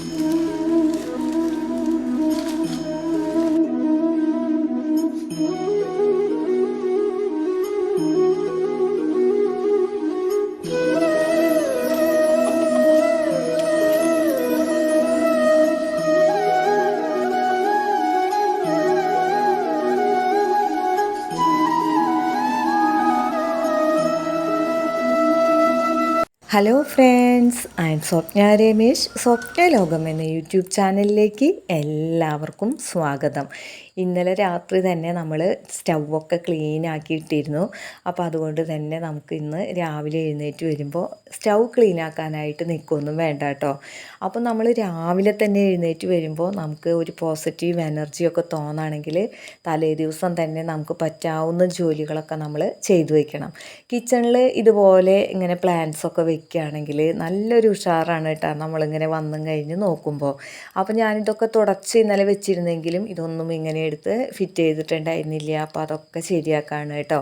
Amen. Hello friends I'm Swapna Ramesh Swapna Lokam എന്ന YouTube ചാനലിലേക്ക് എല്ലാവർക്കും സ്വാഗതം. ഇന്നലെ രാത്രി തന്നെ നമ്മൾ സ്റ്റൗവൊക്കെ ക്ലീൻ ആക്കിയിട്ടിരുന്നു. അപ്പോൾ അതുകൊണ്ട് തന്നെ നമുക്ക് ഇന്ന് രാവിലെ എഴുന്നേറ്റ് വരുമ്പോൾ സ്റ്റൗ ക്ലീൻ ആക്കാനായിട്ട് നിൽക്കൊന്നും വേണ്ട കേട്ടോ അപ്പോൾ നമ്മൾ രാവിലെ തന്നെ എഴുന്നേറ്റ് വരുമ്പോൾ നമുക്ക് ഒരു പോസിറ്റീവ് എനർജിയൊക്കെ തോന്നുകയാണെങ്കിൽ തലേ ദിവസം തന്നെ നമുക്ക് പറ്റാവുന്ന ജോലികളൊക്കെ നമ്മൾ ചെയ്തു വയ്ക്കണം കിച്ചണിൽ ഇതുപോലെ ഇങ്ങനെ പ്ലാന്റ്സ് ഒക്കെ വെക്കുകയാണെങ്കിൽ നല്ലൊരു ഉഷാറാണ് കേട്ടോ. നമ്മളിങ്ങനെ വന്നും കഴിഞ്ഞ് നോക്കുമ്പോൾ. അപ്പോൾ ഞാനിതൊക്കെ തുടച്ച് ഇന്നലെ വെച്ചിരുന്നെങ്കിലും ഇതൊന്നും ഇങ്ങനെ എടുത്ത് ഫിറ്റ് ചെയ്തിട്ടുണ്ടായിരുന്നില്ല. അപ്പോൾ അതൊക്കെ ശരിയാക്കാണ് കേട്ടോ.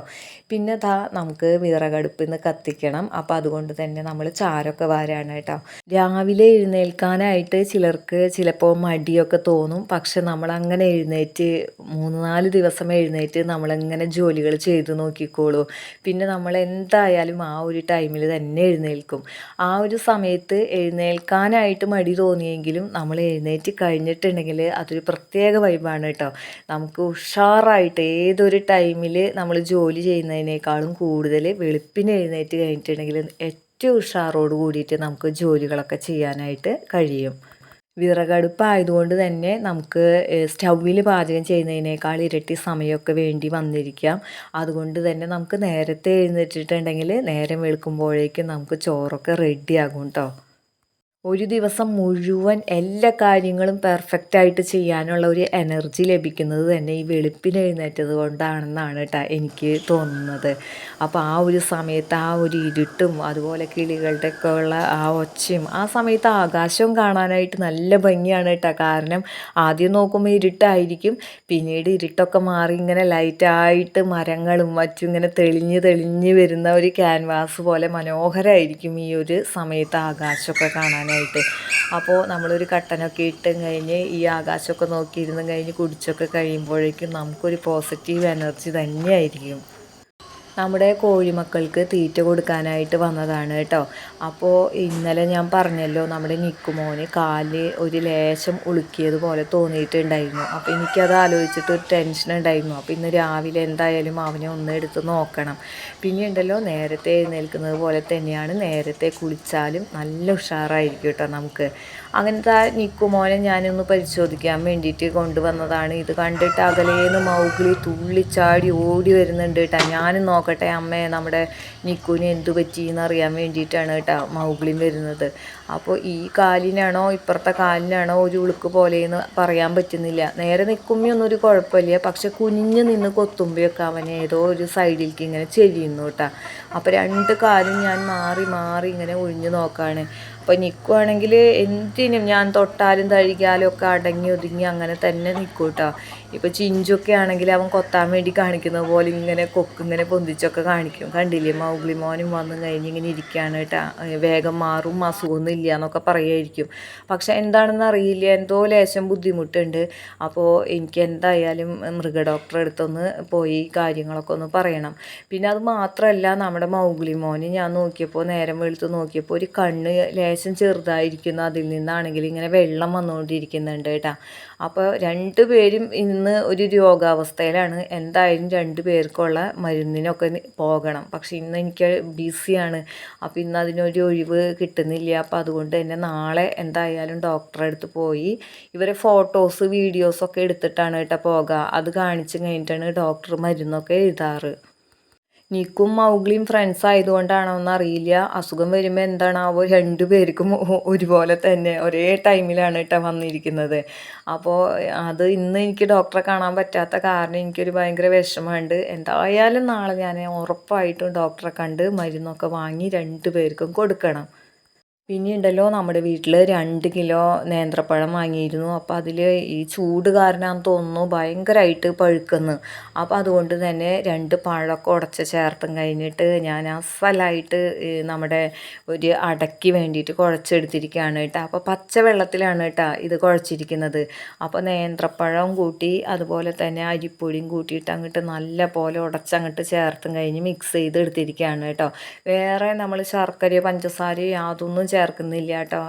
പിന്നെ ദാ നമുക്ക് വിറകടുപ്പിൽ നിന്ന് കത്തിക്കണം. അപ്പോൾ അതുകൊണ്ട് തന്നെ നമ്മൾ ചാരമൊക്കെ വാരാണ് കേട്ടോ. രാവിലെ എഴുന്നേൽക്കാനായിട്ട് ചിലർക്ക് ചിലപ്പോൾ മടിയൊക്കെ തോന്നും. പക്ഷെ നമ്മൾ അങ്ങനെ എഴുന്നേറ്റ് മൂന്ന് നാല് ദിവസം എഴുന്നേറ്റ് നമ്മളിങ്ങനെ ജോലികൾ ചെയ്ത് നോക്കിക്കോളൂ. പിന്നെ നമ്മൾ എന്തായാലും ആ ഒരു ടൈമിൽ തന്നെ എഴുന്നേൽക്കും ആ ഒരു സമയത്ത് എഴുന്നേൽക്കാനായിട്ട് മടി തോന്നിയെങ്കിലും നമ്മൾ എഴുന്നേറ്റ് കഴിഞ്ഞിട്ടുണ്ടെങ്കിൽ അതൊരു പ്രത്യേക വൈബാണ് കേട്ടോ നമുക്ക് ഉഷാറായിട്ട് ഏതൊരു ടൈമിൽ നമ്മൾ ജോലി ചെയ്യുന്നതിനേക്കാളും കൂടുതൽ വെളുപ്പിന് എഴുന്നേറ്റ് കഴിഞ്ഞിട്ടുണ്ടെങ്കിൽ ഏറ്റവും ഉഷാറോട് കൂടിയിട്ട് നമുക്ക് ജോലികളൊക്കെ ചെയ്യാനായിട്ട് കഴിയും. വിറകടുപ്പ് ആയതുകൊണ്ട് തന്നെ നമുക്ക് സ്റ്റൗവിൽ പാചകം ചെയ്യുന്നതിനേക്കാൾ ഇരട്ടി സമയമൊക്കെ വേണ്ടി വന്നിരിക്കാം. അതുകൊണ്ട് തന്നെ നമുക്ക് നേരത്തെ എഴുന്നേറ്റിട്ടുണ്ടെങ്കിൽ നേരം വെളുക്കുമ്പോഴേക്കും നമുക്ക് ചോറൊക്കെ റെഡിയാകും കേട്ടോ ഒരു ദിവസം മുഴുവൻ എല്ലാ കാര്യങ്ങളും പെർഫെക്റ്റ് പെർഫെക്റ്റായിട്ട് ചെയ്യാനുള്ള ഒരു എനർജി ലഭിക്കുന്നത് തന്നെ ഈ വെളുപ്പിന് എഴുന്നേറ്റത് കൊണ്ടാണെന്നാണ് കേട്ടോ എനിക്ക് തോന്നുന്നത്. അപ്പോൾ ആ ഒരു സമയത്ത് ആ ഒരു ഇരുട്ടും അതുപോലെ കിളികളുടെ ഒക്കെ ഉള്ള ആ ഒച്ചയും ആ സമയത്ത് ആകാശവും കാണാനായിട്ട് നല്ല ഭംഗിയാണ് കേട്ടോ കാരണം ആദ്യം നോക്കുമ്പോൾ ഇരുട്ടായിരിക്കും പിന്നീട് ഇരുട്ടൊക്കെ മാറി ഇങ്ങനെ ലൈറ്റായിട്ട് മരങ്ങളും മറ്റും ഇങ്ങനെ തെളിഞ്ഞ് തെളിഞ്ഞ് വരുന്ന ഒരു ക്യാൻവാസ് പോലെ മനോഹരമായിരിക്കും ഈ ഒരു സമയത്ത് ആകാശമൊക്കെ കാണാനായിട്ട്. ആയിട്ട്. അപ്പോൾ നമ്മളൊരു കട്ടനൊക്കെ ഇട്ട് കഴിഞ്ഞ് ഈ ആകാശമൊക്കെ നോക്കിയിരുന്ന് കഴിഞ്ഞ് കുടിച്ചൊക്കെ കഴിയുമ്പോഴേക്കും നമുക്കൊരു പോസിറ്റീവ് എനർജി തന്നെയായിരിക്കും. നമ്മുടെ കോഴിമക്കൾക്ക് തീറ്റ കൊടുക്കാനായിട്ട് വന്നതാണ് കേട്ടോ. അപ്പോൾ ഇന്നലെ ഞാൻ പറഞ്ഞല്ലോ നമ്മുടെ നിക്കുമോന് കാൽ ഒരു ലേശം ഉളുക്കിയതുപോലെ തോന്നിയിട്ടുണ്ടായിരുന്നു. അപ്പോൾ എനിക്കത് ആലോചിച്ചിട്ട് ഒരു ടെൻഷൻ ഉണ്ടായിരുന്നു. അപ്പോൾ ഇന്ന് രാവിലെ എന്തായാലും അവനെ ഒന്ന് എടുത്ത് നോക്കണം. പിന്നെ ഉണ്ടല്ലോ നേരത്തെ എഴുന്നേൽക്കുന്നത് പോലെ തന്നെയാണ് നേരത്തെ കുളിച്ചാലും നല്ല ഉഷാറായിരിക്കും കേട്ടോ നമുക്ക്. അങ്ങനത്തെ നിക്കുമോനെ ഞാനൊന്ന് പരിശോധിക്കാൻ വേണ്ടിയിട്ട് കൊണ്ടുവന്നതാണ്. ഇത് കണ്ടിട്ട് അകലേന്ന് മൗഗ്ലി തുള്ളിച്ചാടി ഓടി വരുന്നുണ്ട് കേട്ടോ. ഞാനും നോക്കട്ടെ അമ്മയെ നമ്മുടെ നിക്കുവിന് എന്തു പറ്റിയെന്ന് അറിയാൻ വേണ്ടിയിട്ടാണ് കേട്ടോ മൗഗ്ലിയും വരുന്നത്. അപ്പോൾ ഈ കാലിനാണോ ഇപ്പുറത്തെ കാലിനാണോ ഒരു ഉളുക്ക് പോലെയെന്ന് പറയാൻ പറ്റുന്നില്ല. നേരെ നിൽക്കുമ്പോൾ ഒരു കുഴപ്പമില്ല. പക്ഷെ കുഞ്ഞ് നിന്ന് കൊത്തുമ്പോഴൊക്കെ അവൻ ഏതോ ഒരു സൈഡിലേക്ക് ഇങ്ങനെ ചെരിയുന്നു കേട്ടോ. അപ്പോൾ രണ്ട് കാലും ഞാൻ മാറി മാറി ഇങ്ങനെ ഒഴിഞ്ഞു നോക്കാണ്. അപ്പോൾ നിൽക്കുവാണെങ്കിൽ എന്തിനും ഞാൻ തൊട്ടാലും തഴുകിയാലും ഒക്കെ അടങ്ങി ഒതുങ്ങി അങ്ങനെ തന്നെ നിൽക്കും കേട്ടോ ഇപ്പോൾ ചിഞ്ചൊക്കെ ആണെങ്കിൽ അവൻ കൊത്താൻ വേണ്ടി കാണിക്കുന്ന പോലെ ഇങ്ങനെ കൊക്ക് ഇങ്ങനെ പൊന്തിച്ചൊക്കെ കാണിക്കും. കണ്ടില്ലേ? മൗഗ്ലി മോനും വന്നു കഴിഞ്ഞ് ഇങ്ങനെ ഇരിക്കുകയാണ് കേട്ടോ വേഗം മാറും അസുഖമൊന്നും ഇല്ല എന്നൊക്കെ പറയുമായിരിക്കും പക്ഷെ എന്താണെന്ന് അറിയില്ല. എന്തോ ലേശം ബുദ്ധിമുട്ടുണ്ട്. അപ്പോൾ എനിക്ക് എന്തായാലും മൃഗ ഡോക്ടറെ അടുത്തൊന്ന് പോയി കാര്യങ്ങളൊക്കെ ഒന്ന് പറയണം. പിന്നെ അത് മാത്രമല്ല നമ്മുടെ മൗഗ്ലി മോന് ഞാൻ നോക്കിയപ്പോൾ നേരം വെളുത്ത് നോക്കിയപ്പോൾ ഒരു കണ്ണ് ലേശം ചെറുതായിരിക്കുന്നു. അതിൽ നിന്നാണെങ്കിൽ ഇങ്ങനെ വെള്ളം വന്നുകൊണ്ടിരിക്കുന്നുണ്ട് കേട്ടോ അപ്പോൾ രണ്ട് പേരും ഇന്ന് ഒരു രോഗാവസ്ഥയിലാണ്. എന്തായാലും രണ്ട് പേർക്കുള്ള മരുന്നിനൊക്കെ പോകണം. പക്ഷെ ഇന്ന് എനിക്ക് ബിസിയാണ്. അപ്പോൾ ഇന്ന് അതിനൊരു ഒഴിവ് കിട്ടുന്നില്ല. അപ്പോൾ അതുകൊണ്ട് തന്നെ നാളെ എന്തായാലും ഡോക്ടറെ അടുത്ത് പോയി ഇവരെ ഫോട്ടോസ് വീഡിയോസൊക്കെ എടുത്തിട്ടാണ് കേട്ടോ പോകുക അത് കാണിച്ച് കഴിഞ്ഞിട്ടാണ് ഡോക്ടർ മരുന്നൊക്കെ എഴുതാറ്. നിക്കും മൗഗ്ലിയും ഫ്രണ്ട്സ് ആയതുകൊണ്ടാണോ എന്ന് അറിയില്ല. അസുഖം വരുമ്പോൾ എന്താണാവോ രണ്ടു പേർക്കും ഒരുപോലെ തന്നെ ഒരേ ടൈമിലാണ് കേട്ടോ വന്നിരിക്കുന്നത്. അപ്പോൾ അത് ഇന്ന് എനിക്ക് ഡോക്ടറെ കാണാൻ പറ്റാത്ത കാരണം എനിക്കൊരു ഭയങ്കര വിഷമമുണ്ട്. എന്തായാലും നാളെ ഞാൻ ഉറപ്പായിട്ടും ഡോക്ടറെ കണ്ട് മരുന്നൊക്കെ വാങ്ങി രണ്ടു പേർക്കും കൊടുക്കണം. പിന്നെ ഉണ്ടല്ലോ നമ്മുടെ വീട്ടിൽ രണ്ട് കിലോ നേന്ത്രപ്പഴം വാങ്ങിയിരുന്നു. അപ്പോൾ അതിൽ ഈ ചൂട് കാരനാന്ന് തോന്നുന്നു ഭയങ്കരമായിട്ട് പഴുക്കുന്നു. അപ്പോൾ അതുകൊണ്ട് തന്നെ രണ്ട് പഴമൊക്കെ ഉടച്ച് ചേർത്തും കഴിഞ്ഞിട്ട് ഞാൻ അസലായിട്ട് നമ്മുടെ ഒരു അടയ്ക്ക് വേണ്ടിയിട്ട് കുഴച്ചെടുത്തിരിക്കുകയാണ് കേട്ടോ. അപ്പോൾ പച്ച വെള്ളത്തിലാണ് കേട്ടോ ഇത് കുഴച്ചിരിക്കുന്നത്. അപ്പോൾ നേന്ത്രപ്പഴം കൂട്ടി അതുപോലെ തന്നെ അരിപ്പൊടിയും കൂട്ടിയിട്ട് അങ്ങോട്ട് നല്ല പോലെ ഉടച്ചങ്ങോട്ട് ചേർത്തും കഴിഞ്ഞ് മിക്സ് ചെയ്ത് എടുത്തിരിക്കുകയാണ് കേട്ടോ. വേറെ നമ്മൾ ശർക്കരയോ പഞ്ചസാരയോ യാതൊന്നും ചേർക്കുന്നില്ല കേട്ടോ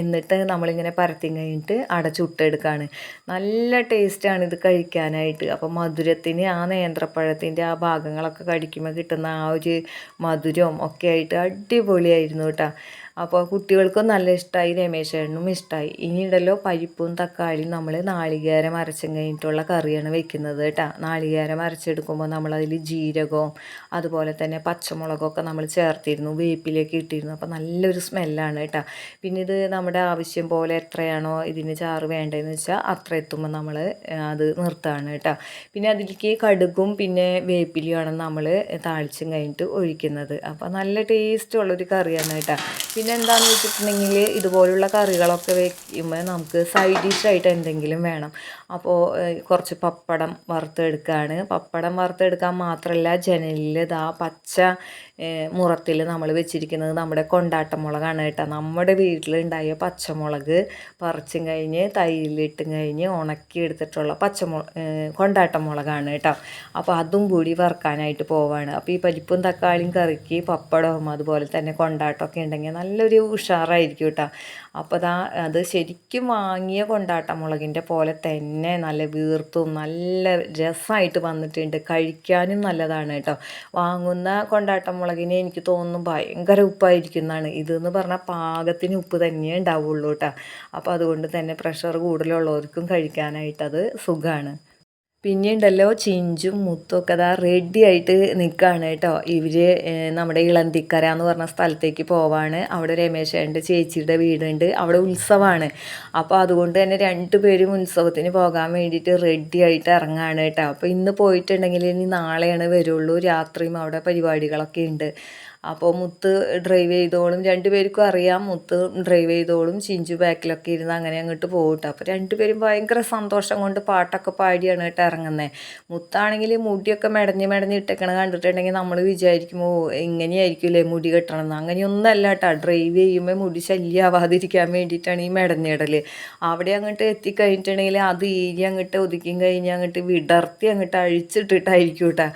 എന്നിട്ട് നമ്മളിങ്ങനെ പരത്തി കഴിഞ്ഞിട്ട് അടച്ചുട്ടെടുക്കുകയാണ് നല്ല ടേസ്റ്റാണ് ഇത് കഴിക്കാനായിട്ട്. അപ്പോൾ മധുരത്തിന് ആ നേന്ത്രപ്പഴത്തിന്റെ ആ ഭാഗങ്ങളൊക്കെ കടിക്കുമ്പോൾ കിട്ടുന്ന ആ ഒരു മധുരവും ഒക്കെ ആയിട്ട് അടിപൊളിയായിരുന്നു കേട്ടോ. അപ്പോൾ കുട്ടികൾക്കും നല്ല ഇഷ്ടമായി രമേശേട്ടനും ഇഷ്ടമായി ഇനിയുണ്ടല്ലോ പരിപ്പും തക്കാളിയും നമ്മൾ നാളികേരം അരച്ചും കഴിഞ്ഞിട്ടുള്ള കറിയാണ് വെക്കുന്നത് കേട്ടോ. നാളികേരം അരച്ചെടുക്കുമ്പോൾ നമ്മളതിൽ ജീരകവും അതുപോലെ തന്നെ പച്ചമുളകൊക്കെ നമ്മൾ ചേർത്തിരുന്നു വേപ്പിലേക്ക് ഇട്ടിരുന്നു. അപ്പോൾ നല്ലൊരു സ്മെല്ലാണ് കേട്ടോ. പിന്നെ ഇത് നമ്മുടെ ആവശ്യം പോലെ എത്രയാണോ ഇതിന് ചാറ് വേണ്ടതെന്ന് വെച്ചാൽ അത്ര എത്തുമ്പോൾ നമ്മൾ അത് നിർത്താണ് കേട്ടോ. പിന്നെ അതിലേക്ക് കടുകും പിന്നെ വേപ്പിലിയുമാണ് നമ്മൾ താളിച്ചും കഴിഞ്ഞിട്ട് ഒഴിക്കുന്നത്. അപ്പോൾ നല്ല ടേസ്റ്റ് ഉള്ളൊരു കറിയാണ് കേട്ടോ. പിന്നെ എന്താണെന്ന് വെച്ചിട്ടുണ്ടെങ്കിൽ ഇതുപോലുള്ള കറികളൊക്കെ വയ്ക്കുമ്പോൾ നമുക്ക് സൈഡ് ഡിഷായിട്ട് എന്തെങ്കിലും വേണം. അപ്പോൾ കുറച്ച് പപ്പടം വറുത്തെടുക്കുകയാണ് പപ്പടം വറുത്തെടുക്കാൻ മാത്രമല്ല ജനലിൽ ഇതാ പച്ച മുറത്തിൽ നമ്മൾ വെച്ചിരിക്കുന്നത് നമ്മുടെ കൊണ്ടാട്ട മുളകാണ് കേട്ടോ. നമ്മുടെ വീട്ടിലുണ്ടായ പച്ചമുളക് പറിച്ചും കഴിഞ്ഞ് തൈലിട്ടും കഴിഞ്ഞ് ഉണക്കി എടുത്തിട്ടുള്ള പച്ചമുളക് കൊണ്ടാട്ട മുളകാണ് കേട്ടോ. അപ്പോൾ അതും കൂടി വറുക്കാനായിട്ട് പോവാണ്. അപ്പോൾ ഈ പരിപ്പും തക്കാളിയും കറിക്ക് പപ്പടവും അതുപോലെ തന്നെ കൊണ്ടാട്ടമൊക്കെ ഉണ്ടെങ്കിൽ നല്ലൊരു ഉഷാറായിരിക്കും കേട്ടോ. അപ്പോൾ അതാ അത് ശരിക്കും വാങ്ങിയ കൊണ്ടാട്ടമുളകിന്റെ പോലെ തന്നെ നല്ല വീർത്തും നല്ല രസമായിട്ട് വന്നിട്ടുണ്ട്. കഴിക്കാനും നല്ലതാണ് കേട്ടോ. വാങ്ങുന്ന കൊണ്ടാട്ട മുളകിന് എനിക്ക് തോന്നുന്നു ഭയങ്കര ഉപ്പായിരിക്കുന്നതാണ്. ഇതെന്ന് പറഞ്ഞാൽ പാകത്തിന് ഉപ്പ് തന്നെയേ ഉണ്ടാവുള്ളൂ കേട്ടോ. അപ്പോൾ അതുകൊണ്ട് തന്നെ പ്രഷർ കൂടുതലുള്ളവർക്കും കഴിക്കാനായിട്ടത് സുഖമാണ്. പിന്നെ ഉണ്ടല്ലോ ചിഞ്ചും മുത്തും ഒക്കെ അതാ റെഡി ആയിട്ട് നിൽക്കുകയാണ് കേട്ടോ. ഇവർ നമ്മുടെ ഇളന്തിക്കര എന്ന് പറഞ്ഞ സ്ഥലത്തേക്ക് പോവാണ്. അവിടെ രമേശേന്റെ ചേച്ചിയുടെ വീടുണ്ട്. അവിടെ ഉത്സവമാണ് അപ്പോൾ അതുകൊണ്ട് തന്നെ രണ്ടുപേരും ഉത്സവത്തിന് പോകാൻ വേണ്ടിയിട്ട് റെഡി ആയിട്ട് ഇറങ്ങാണ് കേട്ടോ. അപ്പോൾ ഇന്ന് പോയിട്ടുണ്ടെങ്കിൽ ഇനി നാളെയാണ് വരുള്ളൂ. രാത്രിയും അവിടെ പരിപാടികളൊക്കെ ഉണ്ട്. അപ്പോൾ മുത്ത് ഡ്രൈവ് ചെയ്തോളും. രണ്ടുപേർക്കും അറിയാം മുത്ത് ഡ്രൈവ് ചെയ്തോളും. ചിഞ്ചു ബാക്കിലൊക്കെ ഇരുന്ന് അങ്ങനെ അങ്ങോട്ട് പോകട്ടെ അപ്പോൾ രണ്ടുപേരും ഭയങ്കര സന്തോഷം കൊണ്ട് പാട്ടൊക്കെ പാടിയാണ് കേട്ടോ ഇറങ്ങുന്നത് മുത്താണെങ്കിൽ മുടിയൊക്കെ മെടഞ്ഞ് മെടഞ്ഞ് ഇട്ടേക്കണ കണ്ടിട്ടുണ്ടെങ്കിൽ നമ്മൾ വിചാരിക്കുമോ ഇങ്ങനെയായിരിക്കുമല്ലേ മുടി കെട്ടണമെന്ന് അങ്ങനെയൊന്നല്ല കേട്ടോ. ഡ്രൈവ് ചെയ്യുമ്പോൾ മുടി ശല്യമാവാതിരിക്കാൻ വേണ്ടിയിട്ടാണ് ഈ മെടഞ്ഞിടൽ അവിടെ അങ്ങോട്ട് എത്തിക്കഴിഞ്ഞിട്ടുണ്ടെങ്കിൽ അത് ഏരിയ അങ്ങോട്ട് ഒതുക്കിയും കഴിഞ്ഞ് അങ്ങോട്ട് വിടർത്തി അങ്ങോട്ട് അഴിച്ചിട്ടിട്ടായിരിക്കും കേട്ടോ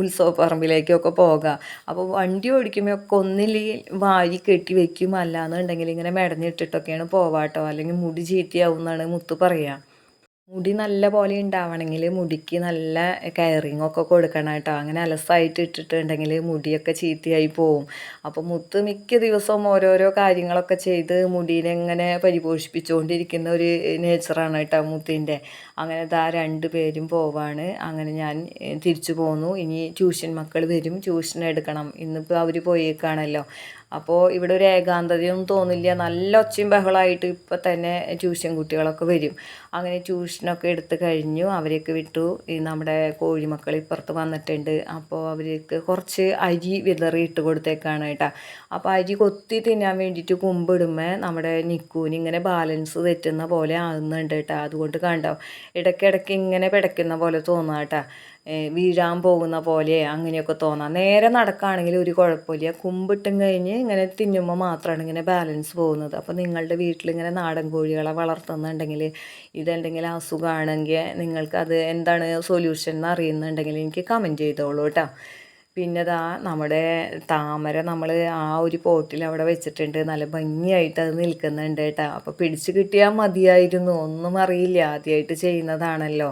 ഉത്സവപ്പറമ്പിലേക്കൊക്കെ പോകാം. അപ്പോൾ വണ്ടി ഓടിക്കുമ്പോൾ ഒക്കെ ഒന്നില്ലെ വാരി കെട്ടി വെക്കും. അല്ലാന്നുണ്ടെങ്കിൽ ഇങ്ങനെ മെടഞ്ഞിട്ടിട്ടൊക്കെയാണ് പോവാട്ടോ. അല്ലെങ്കിൽ മുടി ചീത്തയാവും എന്നാണ് മുത്ത് പറയുക മുടി നല്ല പോലെ ഉണ്ടാവണമെങ്കിൽ മുടിക്ക് നല്ല കെയറിങ് ഒക്കെ കൊടുക്കണം കേട്ടോ. അങ്ങനെ അലസായിട്ട് ഇട്ടിട്ടുണ്ടെങ്കിൽ മുടിയൊക്കെ ചീത്തയായി പോവും. അപ്പോൾ മുത്ത് മിക്ക ദിവസവും ഓരോരോ കാര്യങ്ങളൊക്കെ ചെയ്ത് മുടീനെ ഇങ്ങനെ പരിപോഷിപ്പിച്ചുകൊണ്ടിരിക്കുന്ന ഒരു നേച്ചറാണ് കേട്ടോ മുത്തിന്റെ അങ്ങനെ ഇതാ രണ്ട് പേരും പോവാണ്. അങ്ങനെ ഞാൻ തിരിച്ചു പോന്നു. ഇനി ട്യൂഷൻ മക്കൾ വരും. ട്യൂഷൻ എടുക്കണം. ഇന്നിപ്പോൾ അവർ പോയേക്കാണല്ലോ. അപ്പോൾ ഇവിടെ ഒരു ഏകാന്തതയൊന്നും തോന്നില്ല. നല്ല ഒച്ചയും ബഹളമായിട്ട് ഇപ്പം തന്നെ ട്യൂഷൻ കുട്ടികളൊക്കെ വരും. അങ്ങനെ ട്യൂഷനൊക്കെ എടുത്ത് കഴിഞ്ഞു. അവരെയൊക്കെ വിട്ടു. ഈ നമ്മുടെ കോഴിമക്കൾ ഇപ്പുറത്ത് വന്നിട്ടുണ്ട്. അപ്പോൾ അവർക്ക് കുറച്ച് അരി വിതറി ഇട്ട് കൊടുത്തേക്കാണ് കേട്ടോ. അപ്പോൾ അരി കൊത്തി തിന്നാൻ വേണ്ടിയിട്ട് കുമ്പിടുമ്പോൾ നമ്മുടെ നിക്കൂന് ഇങ്ങനെ ബാലൻസ് തെറ്റുന്ന പോലെ ആകുന്നുണ്ട് കേട്ടോ. അതുകൊണ്ട് കണ്ടോ ഇടയ്ക്കിടയ്ക്ക് ഇങ്ങനെ പിടയ്ക്കുന്ന പോലെ തോന്നാം കേട്ടോ. വീഴാൻ പോകുന്ന പോലെ അങ്ങനെയൊക്കെ തോന്നാം. നേരെ നടക്കുകയാണെങ്കിൽ ഒരു കുഴപ്പമില്ല. കുമ്പിട്ടും കഴിഞ്ഞ് ഇങ്ങനെ തിന്നുമ്പോൾ മാത്രമാണ് ഇങ്ങനെ ബാലൻസ് പോകുന്നത്. അപ്പോൾ നിങ്ങളുടെ വീട്ടിൽ ഇങ്ങനെ നാടൻ കോഴികളെ വളർത്തുന്നുണ്ടെങ്കിൽ ഇതെന്തെങ്കിലും അസുഖമാണെങ്കിൽ നിങ്ങൾക്കത് എന്താണ് സൊല്യൂഷൻ എന്ന് അറിയുന്നുണ്ടെങ്കിൽ എനിക്ക് കമന്റ് ചെയ്തോളൂ കേട്ടോ. പിന്നെ ദാ നമ്മുടെ താമര നമ്മൾ ആ ഒരു പോട്ടിൽ അവിടെ വെച്ചിട്ടുണ്ട്. നല്ല ഭംഗിയായിട്ട് അത് നിൽക്കുന്നുണ്ട് കേട്ടോ. അപ്പോൾ പിടിച്ച് കിട്ടിയാൽ മതിയായിരുന്നു. ഒന്നും അറിയില്ല. ആദ്യമായിട്ട് ചെയ്യുന്നതാണല്ലോ.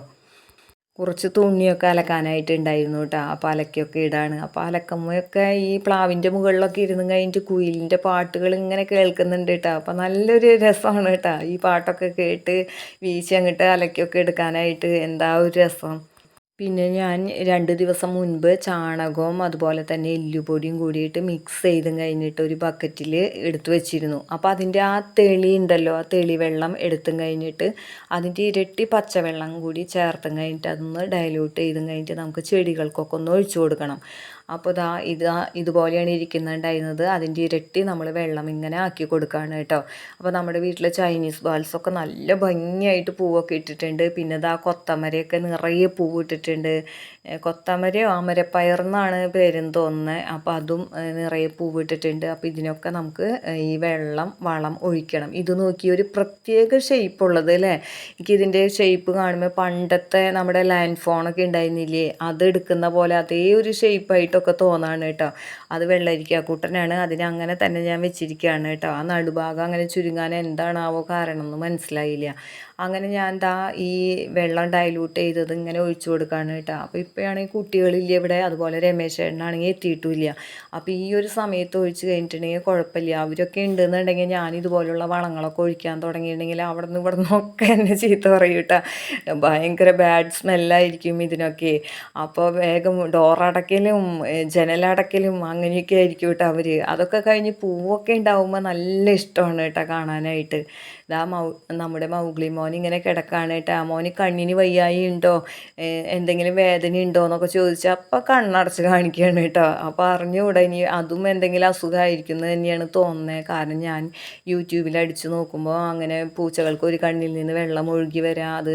കുറച്ച് തുണിയൊക്കെ അലക്കാനായിട്ട് ഉണ്ടായിരുന്നു കേട്ടോ അപ്പോൾ അലക്കൊക്കെ ഇടാണ്. അപ്പോൾ അലക്കുമ്പോഴൊക്കെ ഈ പ്ലാവിന്റെ മുകളിലൊക്കെ ഇരുന്ന് കഴിഞ്ഞിട്ട് കുയിലിന്റെ പാട്ടുകൾ ഇങ്ങനെ കേൾക്കുന്നുണ്ട് കേട്ടോ അപ്പോൾ നല്ലൊരു രസമാണ് കേട്ടോ ഈ പാട്ടൊക്കെ കേട്ട് വീശി അങ്ങോട്ട് അലക്കൊക്കെ എടുക്കാനായിട്ട് എന്താ ഒരു രസം. പിന്നെ ഞാൻ രണ്ട് ദിവസം മുൻപ് ചാണകവും അതുപോലെ തന്നെ എല്ലുപൊടിയും കൂടിയിട്ട് മിക്സ് ചെയ്തും കഴിഞ്ഞിട്ട് ഒരു ബക്കറ്റിൽ എടുത്തു വെച്ചിരുന്നു. അപ്പോൾ അതിന്റെ ആ തെളി ഉണ്ടല്ലോ ആ തെളി വെള്ളം എടുത്തും കഴിഞ്ഞിട്ട് അതിന്റെ ഇരട്ടി പച്ചവെള്ളം കൂടി ചേർത്തും കഴിഞ്ഞിട്ട് അതൊന്ന് ഡയലൂട്ട് ചെയ്തും കഴിഞ്ഞിട്ട് നമുക്ക് ചെടികൾക്കൊക്കെ ഒന്ന് ഒഴിച്ചു കൊടുക്കണം. അപ്പോൾ ഇതാ ഇതാ ഇതുപോലെയാണ് ഇരിക്കുന്നുണ്ടായിരുന്നത്. അതിന്റെ ഇരട്ടി നമ്മൾ വെള്ളം ഇങ്ങനെ ആക്കി കൊടുക്കുകയാണ് കേട്ടോ. അപ്പോൾ നമ്മുടെ വീട്ടിലെ ചൈനീസ് ബാൽസൊക്കെ നല്ല ഭംഗിയായിട്ട് പൂവൊക്കെ ഇട്ടിട്ടുണ്ട്. പിന്നെ ഇതാ കൊത്തമരയൊക്കെ നിറയെ പൂവ് ഇട്ടിട്ടുണ്ട്. കൊത്തമരയോ ആമരപ്പയർന്നാണ് പേരെന്ന് തോന്നുന്നത് അപ്പോൾ അതും നിറയെ പൂവിട്ടിട്ടുണ്ട്. അപ്പോൾ ഇതിനൊക്കെ നമുക്ക് ഈ വെള്ളം വളം ഒഴിക്കണം. ഇത് നോക്കി ഒരു പ്രത്യേക ഷേപ്പ് ഉള്ളത് അല്ലേ? എനിക്ക് ഇതിന്റെ ഷേപ്പ് കാണുമ്പോൾ പണ്ടത്തെ നമ്മുടെ ലാൻഡ് ഫോണൊക്കെ ഉണ്ടായിരുന്നില്ലേ? അത് എടുക്കുന്ന പോലെ അതേ ഒരു ഷേപ്പായിട്ടൊക്കെ തോന്നാണ് കേട്ടോ. അത് വെള്ളരിക്കാക്കൂട്ടനാണ്. അതിനെ അങ്ങനെ തന്നെ ഞാൻ വെച്ചിരിക്കുകയാണ് കേട്ടോ. ആ നടുഭാഗം അങ്ങനെ ചുരുങ്ങാൻ എന്താണാവോ കാരണം എന്ന് മനസ്സിലായില്ല. അങ്ങനെ ഞാൻ ദാ ഈ വെള്ളം ഡൈലൂട്ട് ചെയ്തത് ഇങ്ങനെ ഒഴിച്ചു കൊടുക്കുകയാണ് കേട്ടോ. അപ്പോൾ ഇപ്പോഴാണെങ്കിൽ കുട്ടികളില്ല ഇവിടെ അതുപോലെ രമേശ് ചേട്ടനാണെങ്കിൽ എത്തിയിട്ടുമില്ല. അപ്പോൾ ഈ ഒരു സമയത്ത് ഒഴിച്ച് കഴിഞ്ഞിട്ടുണ്ടെങ്കിൽ കുഴപ്പമില്ല. അവരൊക്കെ ഉണ്ടെന്നുണ്ടെങ്കിൽ ഞാൻ ഇതുപോലുള്ള വളങ്ങളൊക്കെ ഒഴിക്കാൻ തുടങ്ങിയിട്ടുണ്ടെങ്കിൽ അവിടെ നിന്ന് ഇവിടെ നിന്നൊക്കെ എന്നെ ചീത്ത പറയും കേട്ടോ. ഭയങ്കര ബാഡ് സ്മെല്ലായിരിക്കും ഇതിനൊക്കെ. അപ്പോൾ വേഗം ഡോറടക്കലും ജനലടക്കലും അങ്ങനെയൊക്കെ ആയിരിക്കും കേട്ടോ അവർ അതൊക്കെ കഴിഞ്ഞ് പൂവൊക്കെ ഉണ്ടാവുമ്പോൾ നല്ല ഇഷ്ടമാണ് കേട്ടോ കാണാനായിട്ട്. ഇതാ മൗ നമ്മുടെ മൗഗ്ലി മോൻ ഇങ്ങനെ കിടക്കാണ് കേട്ടോ. മോന് കണ്ണിന് വയ്യായി ഉണ്ടോ? എന്തെങ്കിലും വേദന ഉണ്ടോ എന്നൊക്കെ ചോദിച്ചാൽ അപ്പം കണ്ണടച്ച് കാണിക്കുകയാണ് കേട്ടോ. അപ്പോൾ അറിഞ്ഞുകൂടെ ഇനി അതും എന്തെങ്കിലും അസുഖമായിരിക്കും എന്ന് തന്നെയാണ് തോന്നുന്നത് കാരണം ഞാൻ യൂട്യൂബിൽ അടിച്ച് നോക്കുമ്പോൾ അങ്ങനെ പൂച്ചകൾക്ക് ഒരു കണ്ണിൽ നിന്ന് വെള്ളം ഒഴുകി വരാം. അത്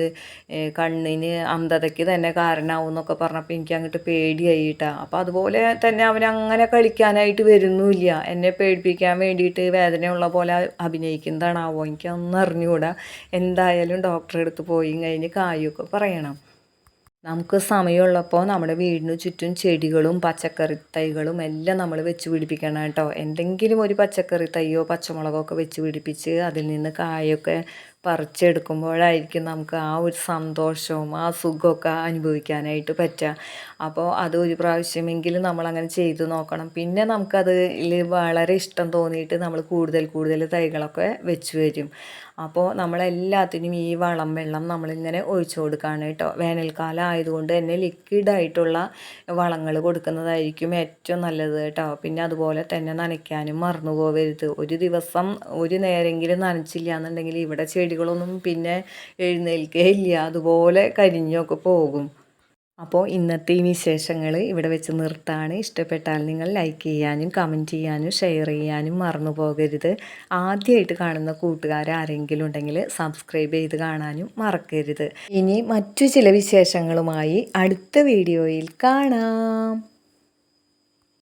കണ്ണിന് അന്ധതയ്ക്ക് തന്നെ കാരണമാവും എന്നൊക്കെ പറഞ്ഞപ്പോൾ എനിക്ക് അങ്ങോട്ട് പേടിയായി കേട്ടോ. അപ്പോൾ അതുപോലെ തന്നെ അവൻ അങ്ങനെ കളിക്കാനായിട്ട് വരുന്നുമില്ല. എന്നെ പേടിപ്പിക്കാൻ വേണ്ടിയിട്ട് വേദനയുള്ള പോലെ അഭിനയിക്കുന്നതാണാവോ? എനിക്കൊന്നും അറിഞ്ഞുകൂടാ എന്തായാലും ഡോക്ടറെ അടുത്ത് പോയി കഴിഞ്ഞ് കായൊക്കെ പറയണം. നമുക്ക് സമയമുള്ളപ്പോൾ നമ്മുടെ വീടിന് ചുറ്റും ചെടികളും പച്ചക്കറി തൈകളും എല്ലാം നമ്മൾ വെച്ച് പിടിപ്പിക്കണം കേട്ടോ. എന്തെങ്കിലും ഒരു പച്ചക്കറി തൈയോ പച്ചമുളകോ ഒക്കെ വെച്ച് പിടിപ്പിച്ച് അതിൽ നിന്ന് കായൊക്കെ പറിച്ചെടുക്കുമ്പോഴായിരിക്കും നമുക്ക് ആ ഒരു സന്തോഷവും ആ സുഖമൊക്കെ അനുഭവിക്കാനായിട്ട് പറ്റുക. അപ്പോൾ അത് ഒരു പ്രാവശ്യമെങ്കിലും നമ്മളങ്ങനെ ചെയ്ത് നോക്കണം. പിന്നെ നമുക്കത് വളരെ ഇഷ്ടം തോന്നിയിട്ട് നമ്മൾ കൂടുതൽ കൂടുതൽ തൈകളൊക്കെ വെച്ച് വരും. അപ്പോൾ നമ്മളെല്ലാത്തിനും ഈ വളം വെള്ളം നമ്മളിങ്ങനെ ഒഴിച്ചു കൊടുക്കുകയാണ് കേട്ടോ. വേനൽക്കാലം ആയതുകൊണ്ട് തന്നെ ലിക്വിഡായിട്ടുള്ള വളങ്ങൾ കൊടുക്കുന്നതായിരിക്കും ഏറ്റവും നല്ലത് കേട്ടോ. പിന്നെ അതുപോലെ തന്നെ നനയ്ക്കാനും മറന്നു പോകരുത് ഒരു ദിവസം ഒരു നേരെങ്കിലും നനച്ചില്ല എന്നുണ്ടെങ്കിൽ ഇവിടെ ചെടികളൊന്നും പിന്നെ എഴുന്നേൽക്കുകയില്ല അതുപോലെ കരിഞ്ഞൊക്കെ പോകും. അപ്പോൾ ഇന്നത്തെ ഈ വിശേഷങ്ങൾ ഇവിടെ വെച്ച് നിർത്താണ്. ഇഷ്ടപ്പെട്ടാൽ നിങ്ങൾ ലൈക്ക് ചെയ്യാനും കമന്റ് ചെയ്യാനും ഷെയർ ചെയ്യാനും മറന്നു പോകരുത്. ആദ്യമായിട്ട് കാണുന്ന കൂട്ടുകാർ ആരെങ്കിലും ഉണ്ടെങ്കിൽ സബ്സ്ക്രൈബ് ചെയ്ത് കാണാനും മറക്കരുത്. ഇനി മറ്റു ചില വിശേഷങ്ങളുമായി അടുത്ത വീഡിയോയിൽ കാണാം.